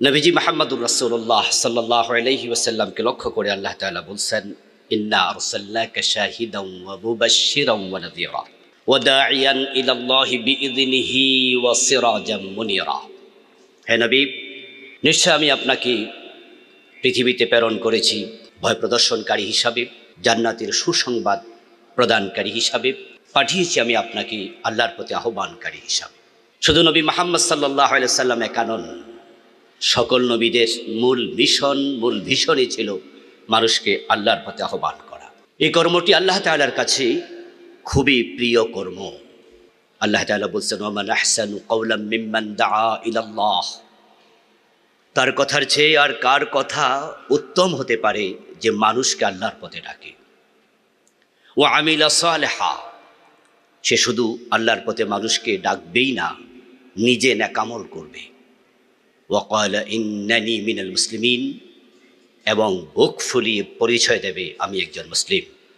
নবীজি মাহমুদুর রসুল্লাহ সাল্লাহ ওসাল্লামকে লক্ষ্য করে আল্লাহ তাআলা বলছেন, ইন্না আরসাল্লাকা শাহিদাও ওয়া মুবাশশিরাও ওয়া নাযীরা আমি আপনাকে পৃথিবীতে প্রেরণ করেছি ভয় প্রদর্শনকারী হিসাবে, জান্নাতের সুসংবাদ প্রদানকারী হিসাবে, পাঠিয়েছি আমি আপনাকে আল্লাহর প্রতি আহ্বানকারী হিসাবে। শুধু নবী মোহাম্মদ সাল্লাহ সাল্লাম একানন সকল নবীদের মূল মিশন, মূল ভীষণই ছিল মানুষকে আল্লাহর পথে আহ্বান করা। এই কর্মটি আল্লাহ তাআলার কাছে খুবই প্রিয় কর্ম। আল্লাহ তাআলা বলছেন ওমান আহসানু কওলাম মিম্মান ইলাল্লাহ। তার কথার চেয়ে আর কার কথা উত্তম হতে পারে যে মানুষকে আল্লাহর পথে ডাকে। ও আমিলা সে শুধু আল্লাহর পথে মানুষকে ডাকবেই না, নিজে ন্যাকামল করবে। ওয়াকাল ইন্নানি মিনাল মুসলিমিন এবং বুক ফুলিয়ে পরিচয় দেবে আমি একজন মুসলিম।